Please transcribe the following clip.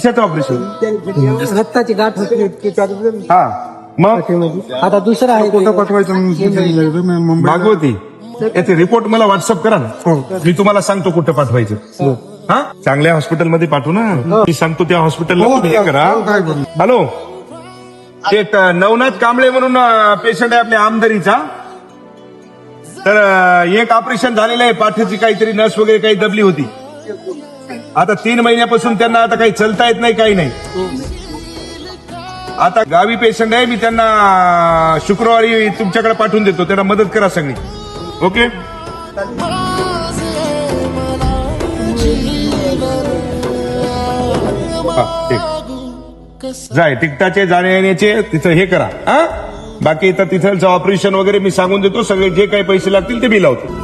कशाचं ऑपरेशन रक्ताची गाठ होती इतकी त्यात- हा. मग? आता दुसरं आहे मुंबई भागवती याचे रिपोर्ट मला व्हॉट्सअप करा ना. मी तुम्हाला सांगतो कुठं पाठवायचं. हा. चांगल्या हॉस्पिटलमध्ये पाठवू ना. मी सांगतो त्या हॉस्पिटलला तुम्ही हे करा. हॅलो. एक नवनाथ कांबळे म्हणून पेशंट आहे आपल्या आमदारीचा. तर अ, एक ऑपरेशन झालेलं आहे. पाठीची काहीतरी नस वगैरे काही दबली होती. आता तीन महिन्यापासून त्यांना आता काही चलता येत नाही काही नाही. आता गावी पेशंट आहे मी त्यांना शुक्रवारी तुमच्याकडे पाठवून देतो त्यांना मदत करा सगळी. ओके जाय तिकटाचे जाण्या येण्याचे तिथं हे करा. हा? बाकी इथं तिथलचं ऑपरेशन वगैरे मी सांगून देतो सगळे जे काही पैसे लागतील ते मी लावतो.